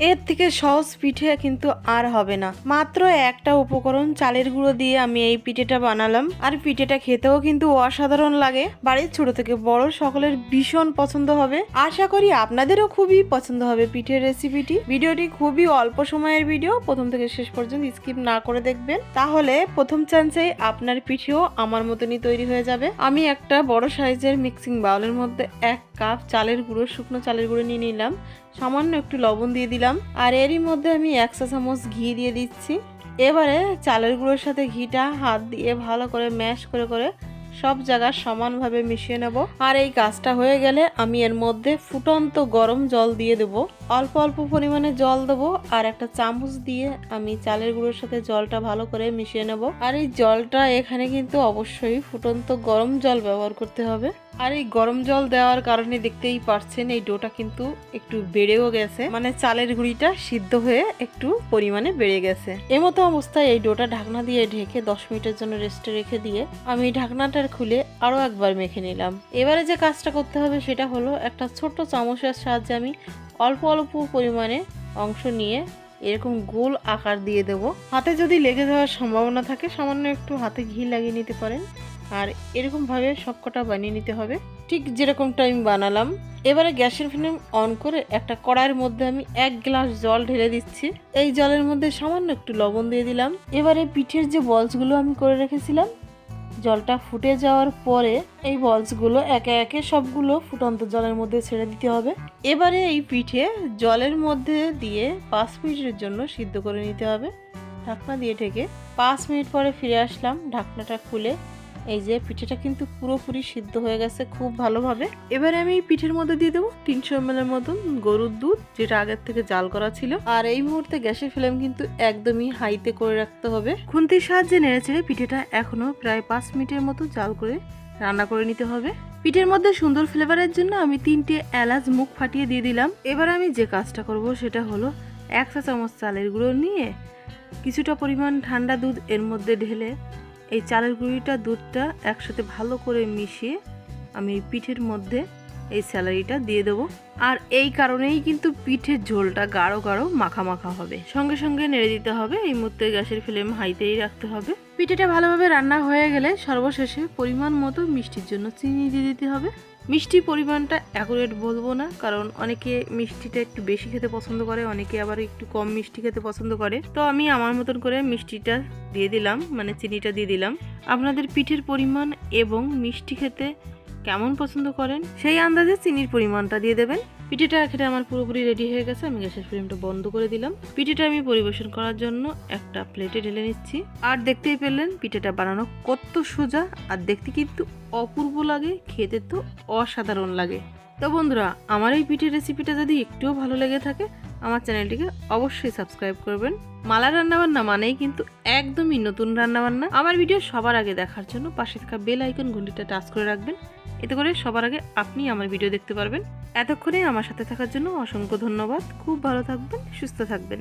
এর থেকে সহজ পিঠে কিন্তু আর হবে না। মাত্র একটা উপকরণ চালের গুঁড়ো দিয়ে আমি এই পিঠেটা বানালাম। আর পিঠেটা খেতেও কিন্তু অসাধারণ লাগে। বাড়ির ছোট থেকে বড় সকলের ভীষণ পছন্দ হবে। আশা করি আপনাদেরও খুবই পছন্দ হবে পিঠের রেসিপিটি ভিডিওটি খুবই অল্প সময়ের ভিডিও প্রথম থেকে শেষ পর্যন্ত স্কিপ না করে দেখবেন। তাহলে প্রথম চান্সেই আপনার পিঠেও আমার মতনই তৈরি হয়ে যাবে। আমি একটা বড় সাইজের মিক্সিং বাউলের মধ্যে এক কাপ চালের গুঁড়ো, শুকনো চালের গুঁড়ো নিয়ে নিলাম। সামান্য একটু লবণ দিয়ে দিলাম। আর এরই মধ্যে আমি একশো চামচ ঘি দিয়ে দিচ্ছি। এবারে চালের গুঁড়োর সাথে ঘিটা হাত দিয়ে ভালো করে ম্যাশ করে করে সব জায়গা সমানভাবে মিশিয়ে নেব। আর এই কাজটা হয়ে গেলে আমি এর মধ্যে ফুটন্ত গরম জল দিয়ে দেব। অল্প অল্প পরিমাণে জল দেবো আর একটা চামচ দিয়ে আমি চালের গুঁড়োর সাথে জলটা ভালো করে মিশিয়ে নেব। আর এই জলটা এখানে কিন্তু অবশ্যই ফুটন্ত গরম জল ব্যবহার করতে হবে। আর এই গরম জল দেওয়ার কারণে দেখতেই পারছেন এই ডোটা কিন্তু একটু বেড়েও গেছে। মানে চালের গুঁড়িটা সিদ্ধ হয়ে একটু পরিমাণে বেড়ে গেছে। এমতো অবস্থায় এই ডোটা ঢাকনা দিয়ে ঢেকে দশ মিনিটের জন্য রেস্টে রেখে দিয়ে আমি ঢাকনাটার খুলে আরও একবার মেখে নিলাম। এবারে যে কাজটা করতে হবে সেটা হলো একটা ছোট্ট চামচের সাহায্যে আমি অল্প অল্প পরিমাণে অংশ নিয়ে এরকম গোল আকার দিয়ে দেব। হাতে যদি লেগে যাওয়ার সম্ভাবনা থাকে, সামান্য একটু হাতে ঘি লাগিয়ে নিতে পারেন। আর এরকমভাবে সবকটা বানিয়ে নিতে হবে। ঠিক যেরকমটা আমি বানালাম। এবারে গ্যাসের ফ্লেম অন করে একটা কড়াইয়ের মধ্যে আমি এক গ্লাস জল ঢেলে দিচ্ছি। এই জলের মধ্যে সামান্য একটু লবণ দিয়ে দিলাম। এবারে পিঠের যে বলসগুলো আমি করে রেখেছিলাম জলটা ফুটে যাওয়ার পরে এই বলসগুলো একে একে সবগুলো ফুটন্ত জলের মধ্যে ছেড়ে দিতে হবে। এবারে এই পিঠে জলের মধ্যে দিয়ে পাঁচ মিনিটের জন্য সিদ্ধ করে নিতে হবে। ঢাকনা দিয়ে ঢেকে পাঁচ মিনিট পরে ফিরে আসলাম। ঢাকনাটা খুলে এই যে পিঠেটা কিন্তু পুরোপুরি সিদ্ধ হয়ে গেছে খুব ভালোভাবে। এবারে আমি পিঠের মধ্যে দিয়ে দেবো তিনশো এম এর মতন গরুর দুধ, যেটা আগের থেকে জাল করা ছিল। আর এই মুহূর্তে গ্যাসের ফ্লেম কিন্তু একদমই হাইতে করে রাখতে হবে। খুন্তির সাহায্যে নেড়ে পিঠেটা এখনও প্রায় পাঁচ মিনিটের মতো জাল করে রান্না করে নিতে হবে। পিঠের মধ্যে সুন্দর ফ্লেভারের জন্য আমি তিনটে এলাচ মুখ ফাটিয়ে দিয়ে দিলাম। এবার আমি যে কাজটা করব সেটা হলো এক চা চামচ চালের গুঁড়ো নিয়ে কিছুটা পরিমাণ ঠান্ডা দুধ এর মধ্যে ঢেলে এই চালের গুঁড়িটা দুধটা একসাথে ভালো করে মিশিয়ে আমি এই পিঠের মধ্যে এই স্যালারিটা দিয়ে দেবো। আর এই কারণেই কিন্তু পিঠের ঝোলটা গাঢ় গাঢ় মাখা মাখা হবে। সঙ্গে সঙ্গে নেড়ে দিতে হবে, এই মুহূর্তে গ্যাসের ফ্লেম হাইতেই রাখতে হবে। পিঠেটা ভালোভাবে রান্না হয়ে গেলে সর্বশেষে পরিমাণ মতো মিষ্টির জন্য চিনি দিয়ে দিতে হবে। মিষ্টির পরিমাণটা অ্যাকুরেট বলব না, কারণ অনেকে মিষ্টিটা একটু বেশি খেতে পছন্দ করে, অনেকে আবার একটু কম মিষ্টি খেতে পছন্দ করে। তো আমি আমার মতন করে মিষ্টিটা দিয়ে দিলাম মানে চিনিটা দিয়ে দিলাম। আপনাদের পিঠের পরিমাণ এবং মিষ্টি খেতে কেমন পছন্দ করেন? সেই আন্দাজে চিনির পরিমাণটা দিয়ে দেবেন। পিঠেটা খেতে আমার পুরোপুরি রেডি হয়ে গেছে আমি গ্যাসের ফ্লেমটা বন্ধ করে দিলাম। পিঠেটা আমি পরিবেশন করার জন্য একটা প্লেটে ঢেলে নিচ্ছি। আর দেখতেই পেলেন পিঠেটা বানানো কত সোজা আর দেখতে কিন্তু অপূর্ব লাগে খেতে তো অসাধারণ লাগে। তো বন্ধুরা আমার এই পিঠের রেসিপিটা যদি একটুও ভালো লেগে থাকে আমার চ্যানেলটিকে অবশ্যই সাবস্ক্রাইব করবেন। মালা রান্নাবান্না মানেই কিন্তু একদমই নতুন রান্নাবান্না। আমার ভিডিও সবার আগে দেখার জন্য পাশে থাকা বেল আইকন ঘন্টিটা টাচ করে রাখবেন। এতে করে সবার আগে আপনি আমার ভিডিও দেখতে পারবেন। এতক্ষণে আমার সাথে থাকার জন্য অসংখ্য ধন্যবাদ। খুব ভালো থাকবেন, সুস্থ থাকবেন।